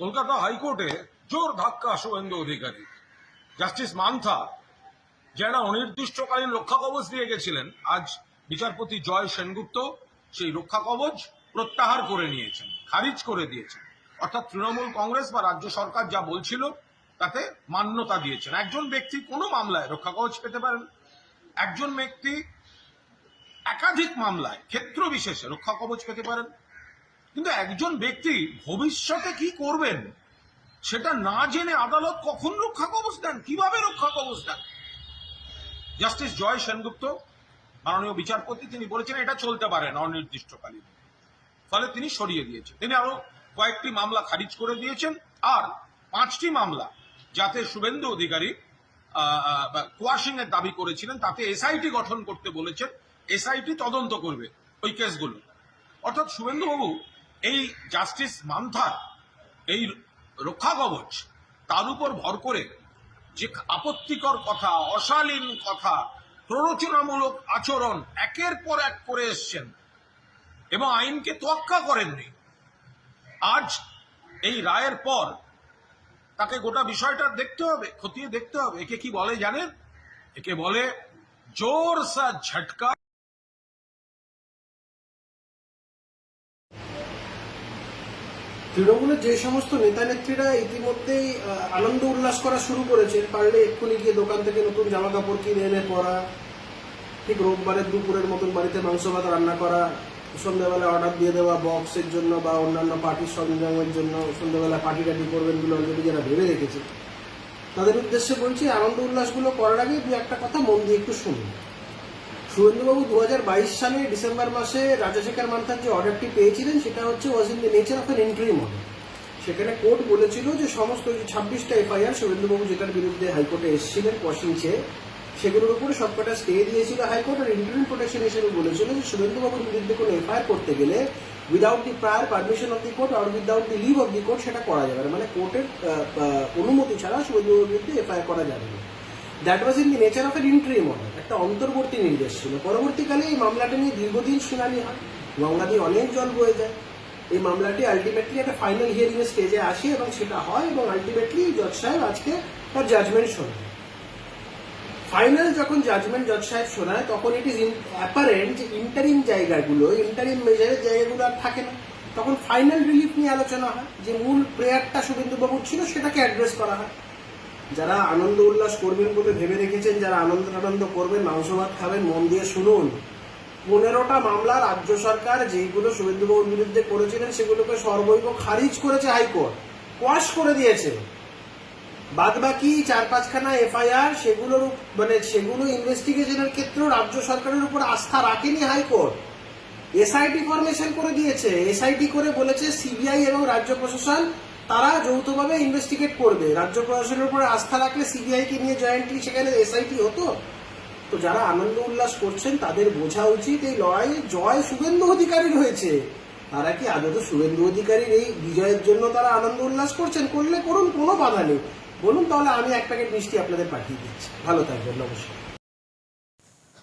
কলকাতা হাইকোর্টে জোর ধাক্কা শুভেন্দু অধিকারী। জাস্টিস মান্থা যারা অনির্দিষ্টকালীন রক্ষা কবচ দিয়ে গেছিলেন, আজ বিচারপতি জয় সেনগুপ্ত সেই রক্ষা কবচ প্রত্যাহার করে নিয়েছেন, খারিজ করে দিয়েছেন। অর্থাৎ তৃণমূল কংগ্রেস বা রাজ্য সরকার যা বলছিল, তাতে মান্যতা দিয়েছেন। একজন ব্যক্তি কোনো মামলায় রক্ষা কবচ পেতে পারেন। একজন ব্যক্তি একাধিক মামলায় ক্ষেত্র বিশেষে রক্ষা কবচ পেতে পারেন। কিন্তু একজন ব্যক্তি ভবিষ্যতে কি করবেন, সেটা না জেনে আদালত কখন রক্ষা কবচ দেন, কীভাবে রক্ষা কবচ দেন? জাস্টিস জয় সেনগুপ্ত, মাননীয় বিচারপতি, তিনি বলেছেন এটা চলতে পারে না অনির্দিষ্টকালীন। ফলে তিনি সরিয়ে দিয়েছেন। তিনি আরও কয়েকটি মামলা খারিজ করে দিয়েছেন, আর পাঁচটি মামলা যাতে শুভেন্দু অধিকারী কোয়াশিং এর দাবি করেছিলেন, তাতে এসআইটি গঠন করতে বলেছেন, এসআইটি তদন্ত করবে ওই কেসগুলো। অর্থাৎ শুভেন্দুবাবু এই জাস্টিস মান্থার, এই রক্ষা কবচ তার উপর ভর করে যে আপত্তিকর কথা, অশালীন কথা, প্ররোচনামূলক আচরণ একের পর এক করে এসছেন এবং আইনকে তোয়াক্কা করেননি। আজ এই রায়ের পর তাকে গোটা বিষয়টা দেখতে হবে, খতিয়ে দেখতে হবে। একে কি বলে জানেন? একে বলে জোর সা ঝটকা। তৃণমূলের যে সমস্ত নেতা নেত্রীরা ইতিমধ্যেই আনন্দ উল্লাস করা শুরু করেছেন পারলে এক্ষুনি গিয়ে দোকান থেকে নতুন জামা কাপড় কিনে এনে পরা, ঠিক রোববারের দুপুরের মতন বাড়িতে মাংস ভাত রান্না করা সন্ধ্যাবেলা অর্ডার দিয়ে দেওয়া বক্সের জন্য বা অন্যান্য পার্টির সরঞ্জামের জন্য সন্ধ্যাবেলা পার্টি টাটি করবেন বলে অলরেডি যারা ভেবে রেখেছে, তাদের উদ্দেশ্যে বলছি, আনন্দ উল্লাসগুলো করার আগে দু একটা কথা মন দিয়ে একটু শুনুন। সুরেন্দ্রবাবু দু হাজার বাইশ সালে ডিসেম্বর মাসে রাজাশেখর মান্থার যে অর্ডারটি পেয়েছিলেন, সেটা হচ্ছে was in the nature of an entry model সেখানে কোর্ট বলেছিল যে সমস্ত যে ছাব্বিশটা এফআইআর সুরেন্দ্রবাবু যেটার বিরুদ্ধে হাইকোর্টে এসেছিলেন কোয়াশিং চেয়ে সেগুলোর উপরে সবকটা স্টে দিয়েছিল হাইকোর্ট আর ইন্টারিম প্রোটেকশন হিসেবে বলেছিল যে সুরেন্দ্রবাবুর বিরুদ্ধে কোনো এফআইআর করতে গেলে without the prior permission of the court R without the leave of the court সেটা করা যাবে না। মানে কোর্টের অনুমতি ছাড়া সুরেন্দ্রবাবুর বিরুদ্ধে এফআইআর করা যাবে না। That was in the nature of an interim order একটা অন্তর্বর্তী নির্দেশ ছিল। পরবর্তীকালে এই মামলাটা নিয়ে দীর্ঘদিন শুনানি হয় গঙ্গা দিয়ে অনেক জল বয়ে যায়। এই মামলাটি আলটিমেটলি একটা ফাইনাল হিয়ারিং এর স্টেজে আসে এবং সেটা হয় এবং আলটিমেটলি জজ সাহেব আজকে তার জাজমেন্ট শোনায়। ফাইনাল যখন জাজমেন্ট জজ সাহেব শোনায়, তখন ইট ইজ অ্যাপারেন্ট যে ইন্টারিম জায়গাগুলো ইন্টারিম মেজারের জায়গাগুলো আর থাকে না। তখন ফাইনাল রিলিফ নিয়ে আলোচনা হয়, যে মূল প্রেয়ারটা শুভেন্দুবাবুর ছিল, সেটাকে অ্যাড্রেস করা হয়। যারা আনন্দ উল্লাস করবেন বলে ভেবে রেখেছেন, যারা আনন্দ আনন্দ করবেন, মাংস ভাত খাবেন, মন দিয়ে শুনুন। পনেরোটা মামলা রাজ্য সরকার যেগুলো শুভেন্দুবাবুর বিরুদ্ধে করেছিলেন, সেগুলোকে সর্বৈব খারিজ করেছে হাইকোর্ট। কোয়াশ করে দিয়েছে। বাদ বাকি চার পাঁচখানা এফআইআর, সেগুলোর মানে সেগুলো ইনভেস্টিগেশনের ক্ষেত্রেও রাজ্য সরকারের উপর আস্থা রাখেনি হাইকোর্ট। এসআইটি ফরমেশন করে দিয়েছে। এসআইটি করে বলেছে সিবিআই এবং রাজ্য প্রশাসন তারা যৌথভাবে ইনভেস্টিগেট করবে। রাজ্য প্রশাসনের উপর আস্থা রাখলে সিবিআই কে নিয়ে জয়েন্টলি সেখানে এসআইটি হতো। তো যারা আনন্দ উল্লাস করছেন, তাদের বোঝা উচিত এই লড়াইয়ে জয় শুভেন্দু অধিকারীর হয়েছে। তারা কি আদত শুভেন্দু অধিকারীর এই বিজয়ের জন্য তারা আনন্দ উল্লাস করছেন? করলে করুন, কোনো বাধা নেই। বলুন তাহলে আমি এক প্যাকেট মিষ্টি আপনাদের পাঠিয়ে দিচ্ছি। ভালো থাকবেন, নমস্কার।